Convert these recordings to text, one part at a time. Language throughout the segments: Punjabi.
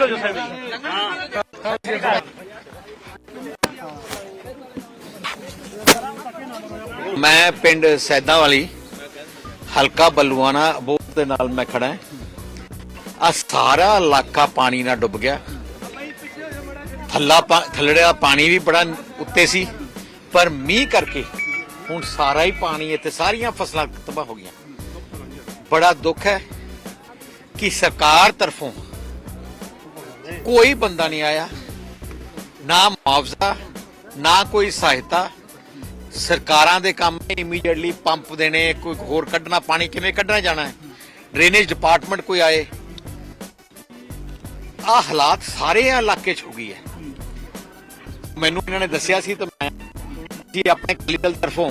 ਹੋ ਜਾ ਸਾਹਿਬ ਮੈਂ ਪਿੰਡ ਸੈਦਾ ਵਾਲੀ ਹਲਕਾ ਬੱਲੂਆਣਾ ਬੋਟ ਦੇ ਨਾਲ ਮੈਂ ਖੜਾ ਆ ਸਾਰਾ ਇਲਾਕਾ ਪਾਣੀ ਨਾਲ ਡੁੱਬ ਗਿਆ। ਥੱਲਾ ਪਾ- ਥੱਲੜਾ ਪਾਣੀ ਵੀ ਬੜਾ ਉੱਤੇ ਸੀ, ਪਰ ਮੀਂਹ ਕਰਕੇ ਹੁਣ ਸਾਰਾ ਹੀ ਪਾਣੀ ਇੱਥੇ ਸਾਰੀਆਂ ਫਸਲਾਂ ਤਬਾਹ ਹੋ ਗਈਆਂ। ਬੜਾ ਦੁੱਖ ਹੈ। ਕਿ ਸਰਕਾਰ ਤਰਫੋਂ ਕੋਈ ਬੰਦਾ ਨਹੀਂ ਆਇਆ, ਨਾ ਮੁਆਵਜ਼ਾ, ਨਾ ਕੋਈ ਸਹਾਇਤਾ। ਸਰਕਾਰਾਂ ਦੇ ਕੰਮ ਇਮੀਡੀਏਟਲੀ ਪੰਪ ਦੇਣੇ, ਕੋਈ ਹੋਰ ਕੱਢਣਾ, ਪਾਣੀ ਕਿਵੇਂ ਕੱਢਣਾ ਜਾਣਾ ਹੈ? ਡਰੇਨੇਜ ਡਿਪਾਰਟਮੈਂਟ ਕੋਈ ਆਏ। ਆ ਹਾਲਾਤ ਸਾਰੇ ਇਲਾਕੇ 'ਚ ਹੋ ਗਈ ਹੈ। ਮੈਨੂੰ ਇਹਨਾਂ ਨੇ ਦੱਸਿਆ ਸੀ ਤਾਂ ਮੈਂ ਜੀ ਆਪਣੇ ਕਲੀਦਲ ਤਰਫੋਂ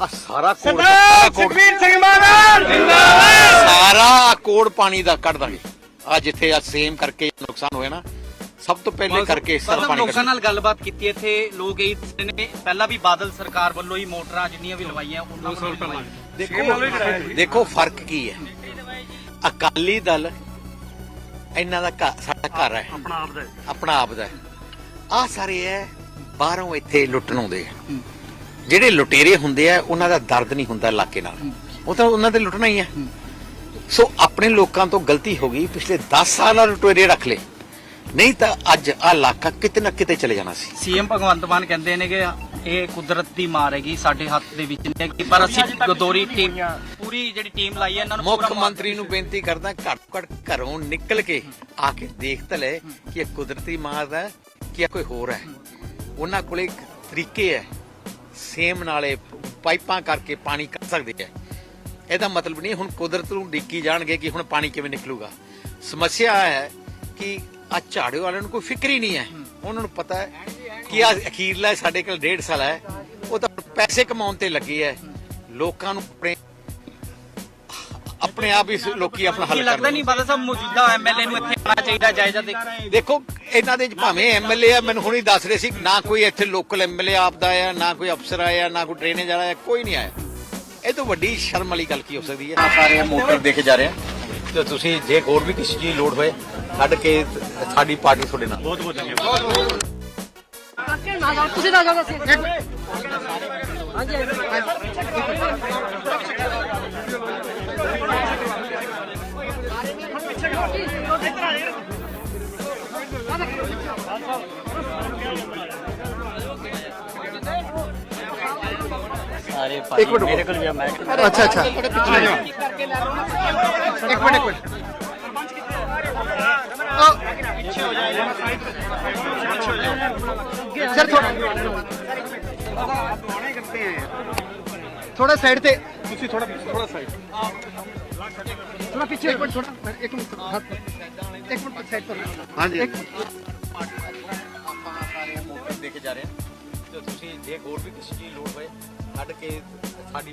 ਆ ਸਾਰਾ ਕੋੜ ਸਾਰਾ ਕੋੜ ਸਿੰਘ ਮਾਨ। ਸਾਰਾ ਕੋੜ ਪਾਣੀ ਦਾ ਕੱਢ ਦਾਂਗੇ। ਆ ਜਿੱਥੇ ਆ ਸੇਮ ਕਰਕੇ ਨੁਕਸਾਨ ਹੋਇਆ ਨਾ ਸਭ ਤੋਂ ਪਹਿਲੇ ਕਰਕੇ ਸਾਰਾ ਮਤਲਬ ਪਾਣੀ ਲੋਕਾਂ ਕੱਢ ਨਾਲ ਗੱਲਬਾਤ ਕੀਤੀ ਇੱਥੇ ਲੋਕ ਇਹ ਦੱਸਦੇ ਨੇ ਪਹਿਲਾਂ ਵੀ ਬਾਦਲ ਸਰਕਾਰ ਵੱਲੋਂ ਹੀ ਮੋਟਰਾਂ ਜਿੰਨੀਆਂ ਵੀ ਲਵਾਈਆਂ ਉਹਨਾਂ ਦੋ ਸਾਲ ਵੱਲੋਂ ਪਹਿਲਾਂ ਲਵਾਈਆਂ। ਦੇਖੋ ਦੇਖੋ ਫ਼ਰਕ ਕੀ ਹੈ। ਅਕਾਲੀ ਦਲ ਇਹਨਾਂ ਦਾ ਘਰ ਸਾਡਾ ਘਰ ਹੈ। ਆਪਣਾ ਆਪ ਦਾ ਹੈ। ਆਪਣਾ ਆਪ ਦਾ ਆ ਸਾਰੇ ਹੈ ਬਾਹਰੋਂ ਇੱਥੇ ਲੁੱਟਣ ਆਉਂਦੇ ਆ। ਜਿਹੜੇ ਲੁਟੇਰੇ ਹੁੰਦੇ ਆ ਉਹਨਾਂ ਦਾ ਦਰਦ ਨਹੀਂ ਹੁੰਦਾ ਇਲਾਕੇ ਨਾਲ। ਉਹ ਤਾਂ ਉਹਨਾਂ ਤੇ ਲੁੱਟਣਾ ਹੀ ਹੈ ਸੋ ਆਪਣੇ ਲੋਕਾਂ ਤੋਂ ਗਲਤੀ ਹੋ ਗਈ ਪਿਛਲੇ 10 ਸਾਲਾਂ ਲੁਟੇਰੇ ਰੱਖ ਲਏ। ਨਹੀਂ ਤਾਂ ਅੱਜ ਆ ਇਲਾਕਾ ਕਿਤੇ ਨਾ ਕਿਤੇ ਚਲੇ ਜਾਣਾ ਸੀ। ਸੀਐਮ ਭਗਵੰਤ ਮਾਨ ਕਹਿੰਦੇ ਨੇ ਕਿ ਇਹ ਕੁਦਰਤ ਦੀ ਮਾਰ ਹੈਗੀ ਸਾਡੇ ਹੱਥ ਦੇ ਵਿੱਚ ਨਹੀਂ ਹੈਗੀ ਪਰ ਅਸੀਂ ਗਦੋਰੀ ਟੀਮ ਪੂਰੀ ਜਿਹੜੀ ਟੀਮ ਲਾਈ ਹੈ ਇਹਨਾਂ ਨੂੰ ਮੁੱਖ ਮੰਤਰੀ ਨੂੰ ਬੇਨਤੀ ਕਰਦਾ ਘੱਟ ਘੱਟ ਘਰੋਂ ਨਿਕਲ ਕੇ ਆ ਕੇ ਦੇਖ ਤਾਂ ਲੈ ਕਿ ਇਹ ਕੁਦਰਤੀ ਮਾਰ ਹੈ ਕਿ ਇਹ ਕੋਈ ਹੋਰ ਹੈ। ਉਹਨਾਂ ਕੋਲੇ ਇੱਕ ਤਰੀਕੇ ਹੈ ਸੇਮ ਨਾਲੇ ਪਾਈਪਾਂ ਕਰਕੇ ਪਾਣੀ ਕੱਢ ਸਕਦੇ ਹੈ ਇਹਦਾ ਮਤਲਬ ਨਹੀਂ, ਹੁਣ ਕੁਦਰਤ ਨੂੰ ਡਿੱਕੀ ਜਾਣਗੇ ਕਿ ਹੁਣ ਪਾਣੀ ਕਿਵੇਂ ਨਿਕਲੂਗਾ। ਸਮੱਸਿਆ ਹੈ ਕਿ ਆ ਝਾੜੂ ਵਾਲਿਆਂ ਨੂੰ ਕੋਈ ਫਿਕਰ ਹੀ ਨਹੀਂ ਹੈ। ਉਹਨਾਂ ਨੂੰ ਪਤਾ ਹੈ ਕਿ ਆ ਅਖੀਰਲਾ ਸਾਡੇ ਕੋਲ ਡੇਢ ਸਾਲ ਹੈ। ਉਹ ਤਾਂ ਪੈਸੇ ਕਮਾਉਣ ਤੇ ਲੱਗੇ ਹੈ। ਲੋਕਾਂ ਨੂੰ ਆਪਣੇ ਆਪਣੇ ਆਪ ਹੀ ਲੋਕੀ ਆਪਣਾ ਹੱਲ ਕਰ ਲੱਗਦਾ ਨਹੀਂ ਬਾਦਲ ਸਾਹਿਬ ਮੌਜੂਦਾ ਐਮਐਲਏ ਨੂੰ ਇੱਥੇ ਆਉਣਾ ਚਾਹੀਦਾ ਜਾਇਜ਼ਾ ਦੇ ਦੇਖੋ ਇਹਨਾਂ ਦੇ ਭਾਵੇਂ ਐਮਐਲਏ ਆ ਮੈਨੂੰ ਹੁਣੀ ਦੱਸ ਰਹੇ ਸੀ ਨਾ ਕੋਈ ਇੱਥੇ ਲੋਕਲ ਐਮਐਲਏ ਆਪਦਾ ਆਇਆ ਨਾ ਕੋਈ ਅਫਸਰ ਆਇਆ ਨਾ ਕੋਈ ਡਰੇਨੇਜ ਵਾਲਾ ਆਇਆ ਕੋਈ ਨਹੀਂ ਆਇਆ। ਇਹ ਤੋਂ ਵੱਡੀ ਸ਼ਰਮ ਵਾਲੀ ਗੱਲ ਕੀ ਹੋ ਸਕਦੀ ਹੈ? ਸਾਰੇ ਮੋਟਰ ਦੇਖੇ ਜਾ ਰਹੇ ਆ। ਤੇ ਤੁਸੀਂ ਜੇ ਹੋਰ ਵੀ ਕਿਸੇ ਚੀਜ਼ ਦੀ ਲੋੜ ਹੋਏ ਕੱਢ ਕੇ ਸਾਡੀ ਪਾਰਟੀ ਤੁਹਾਡੇ ਨਾਲ। ਬਹੁਤ ਬਹੁਤ ਧੰਨਵਾਦ। ਤੁਸੀਂ ਨਾ ਜਾਓ ਅਸੀਂ ਹਾਂਜੀ। ਇੱਕ ਮਿੰਟ ਮੇਰੇ ਕੋਲ ਅੱਛਾ ਅੱਛਾ ਇੱਕ ਮਿੰਟ ਇੱਕ ਮਿੰਟ ਸਰ ਥੋੜਾ ਥੋੜਾ ਸਾਈਡ ਤੇ ਤੁਸੀਂ ਥੋੜਾ ਥੋੜਾ ਸਾਈਡ ਥੋੜਾ ਪਿੱਛੇ ਇੱਕ ਮਿੰਟ ਥੋੜਾ ਇੱਕ ਮਿੰਟ ਹੱਥ ਇੱਕ ਮਿੰਟ ਸਾਈਡ ਤੋਂ ਹਾਂਜੀ ਆਪਾਂ ਸਾਰੇ ਮੋਟਰ ਦੇਖੇ ਜਾ ਰਹੇ ਆ ਤੇ ਤੁਸੀਂ ਜੇ ਹੋਰ ਵੀ ਕਿਸੇ ਚੀਜ਼ ਦੀ ਲੋੜ ਹੋਏ ਕੱਢ ਕੇ ਸਾਡੀ